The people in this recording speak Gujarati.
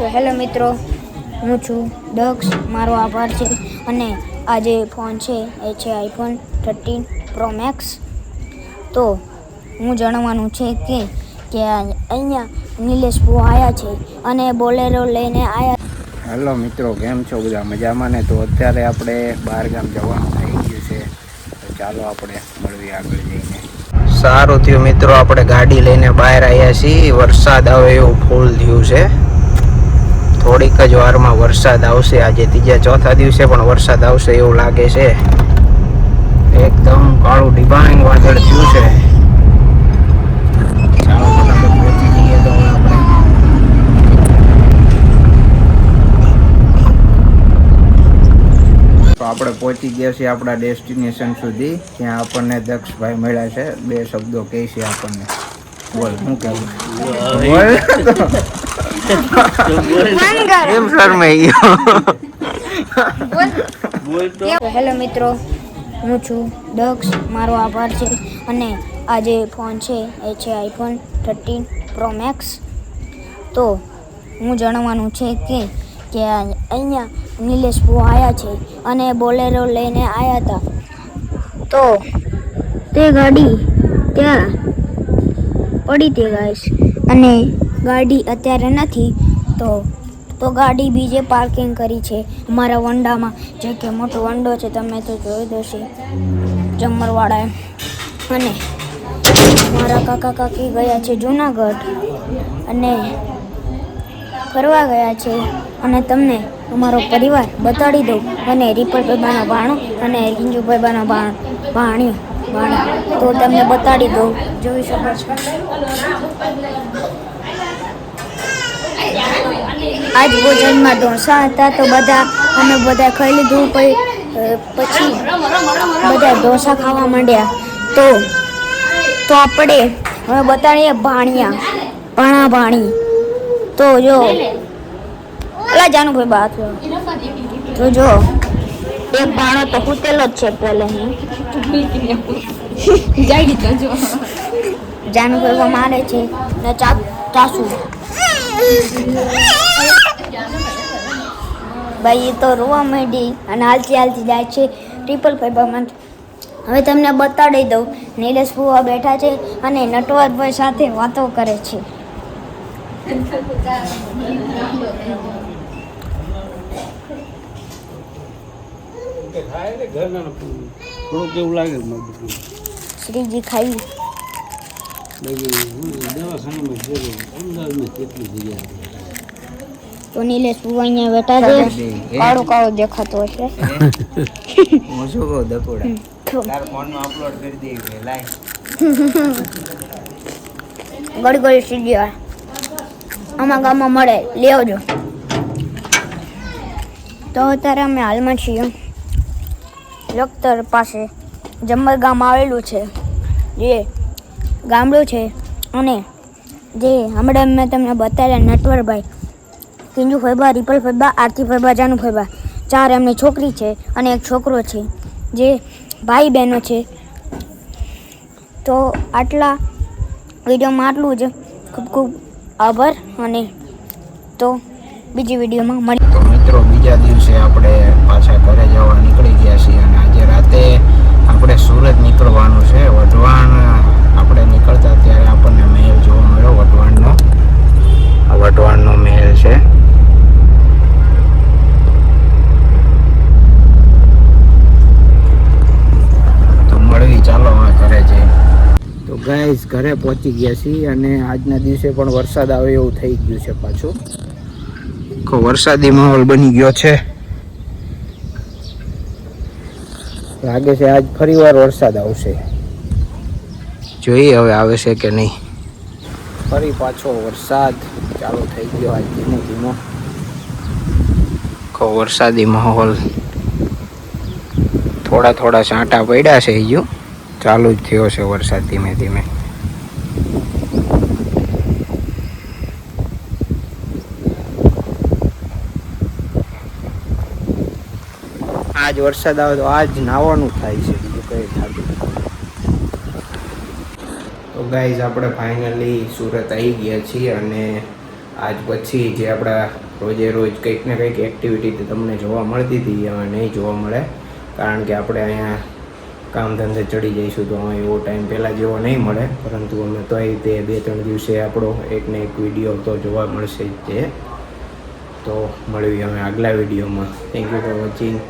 તો હેલો મિત્રો હું છું દક્ષ મારો આભાર છે. અને આ જે ફોન છે એ છે આઈફોન થર્ટીન પ્રો મેક્સ. તો હું જણાવવાનું છે કે કે અહીંયા નિલેશ બહુ આવ્યા છે અને બોલેરો લઈને આવ્યા હેલો મિત્રો કેમ છો બધા? મજામાં ને? તો અત્યારે આપણે બહાર ગામ જવાનું થઈ ગયું છે. તો ચાલો આપણે મળવી આગળ જઈને. સારું થયું મિત્રો આપણે ગાડી લઈને બહાર આવ્યા છીએ. વરસાદ આવે એવું ફૂલ થયું છે. થોડીક જ વારમાં વરસાદ આવશે. આજે ત્રીજા ચોથા દિવસે પણ વરસાદ આવશે એવું લાગે છે. એકદમ કાળું ડિબાંગ વાદળ થયું છે. તો આપણે. પહોંચી ગયા છીએ આપણા ડેસ્ટિનેશન સુધી. ત્યાં આપણને દક્ષભાઈ મળ્યા છે. બે શબ્દો કહે છે આપણને. બોલ, શું કહેવું? બોલ. એમ શરમાઈ ગયો હેલો મિત્રો, હું છું દક્ષ, મારો આભાર છે. અને આ જે ફોન છે, એ છે આઈફોન થર્ટીન પ્રો મેક્સ તો હું જણાવવાનું છે કે કે અહીંયા નિલેશ બહુ આવ્યા છે અને બોલેરો લઈને આવ્યા હતા. તો તે ગાડી ત્યાં પડી તે ગાઈશ અને ગાડી અત્યારે નથી, તો તો ગાડી બીજે પાર્કિંગ કરી છે અમારા વંડામાં. જે કે મોટો વંડો છે, તમે તો જોઈ દોશે જમરવાળાએ અને મારા કાકા કાકી ગયા છે જુનાગઢ. અને ફરવા ગયા છે. અને તમને અમારો પરિવાર બતાડી દઉં. અને રિપર ભાઈબાના ભાણો અને રિંજુ ભાઈબાનો ભાણ, ભાણ્યો, ભાણા. તો તમને બતાડી દઉં. જોઈ શકો છો. આજ ભોજનમાં ઢોસા હતા તો બધા અમે બધા ખાઈ લીધું પછી પછી બધા ઢોસા ખાવા માંડ્યા. તો તો આપણે હવે બતાડીએ ભાણિયા ભાણા ભાણી. તો જો અલા જાનું ભાઈ બાત તો જો એક ભાણો તો કૂતેલો જ છે પેલે. જાનું ભાઈ મારે છે ને ચાસુ. ભાઈ એ તો રોવા માંડી અને હાલતી હાલતી જાય છે ટ્રિપલ ફાઈબરમાં હવે તમને બતાડી દઉં નીલેશ ભુવા બેઠા છે અને નટવરભાઈ સાથે વાતો કરે છે. શ્રીજી ખાઈ બાકી હું દવાખાનામાં જોયો અમદાવાદમાં કેટલી જગ્યા તો કાળો કાળો દેખાતો હશે. હું? શું કહું દકોડા તાર ફોનમાં અપલોડ કરી દઈએ લાઈ ગળગળ સીડી આમાં ગામમાં મળે લેવજો આવજો. તો અત્યારે અમે હાલમાં છીએ. લખતર પાસે જમ્મર ગામ આવેલું છે. જે ગામડું છે અને જે હમણાં મેં તમને બતાવ્યા નટવરભાઈ કિંજુ ફૈબા રિપલ ફૈબા આરતી ફૈબા જાનુ ફૈબા ચાર એમની છોકરી છે અને એક છોકરો છે, જે ભાઈ બહેનો છે. તો આટલા વિડીયોમાં આટલું જ. ખૂબ ખૂબ આભાર અને તો બીજી વિડીયોમાં મળી મિત્રો, બીજા દિવસે આપણે પાછા ઘરે જવા નીકળી ગયા છીએ અને આજે રાતે આપણે સુરત નીકળવાનું છે વઢવાણ આપણે નીકળતા ત્યારે આપણને મહેલ જોવા મળ્યો વઢવાણનો આ વઢવાણનો મહેલ છે તો મળવી ચાલો હવે ઘરે જઈએ તો ગાઈઝ ઘરે પહોંચી ગયા છીએ અને આજના દિવસે પણ વરસાદ આવે એવું થઈ ગયું છે પાછું. આખો વરસાદી માહોલ બની ગયો છે. લાગે છે આજ ફરીવાર વરસાદ આવશે. જોઈએ હવે આવે છે કે નહીં. ફરી પાછો વરસાદ ચાલુ થઈ ગયો આજ ધીમો ધીમો. આખો વરસાદી માહોલ. થોડા થોડા છાંટા પડ્યા છે હજુ. ચાલુ જ થયો છે વરસાદ ધીમે ધીમે. આજ વરસાદ આવે તો આજ નાવાનું થાય છે. બીજું કઈ થતું તો ગાઈઝ આપણે ફાઇનલી સુરત આવી ગયા છીએ અને આજ પછી જે આપણા રોજે રોજ કંઈક ને કંઈક એક્ટિવિટી તમને જોવા મળતી હતી હવે નહીં જોવા મળે. કારણ કે આપણે અહીંયા કામ ધંધે ચડી જઈશું તો અમે એવો ટાઈમ પહેલાં જેવો નહીં મળે. પરંતુ અમે તોય તે બે ત્રણ દિવસે આપણો એક ને એક વીડિયો તો જોવા મળશે જ તે તો મળવી અમે આગલા વિડીયોમાં થેન્ક યુ ફોર વોચિંગ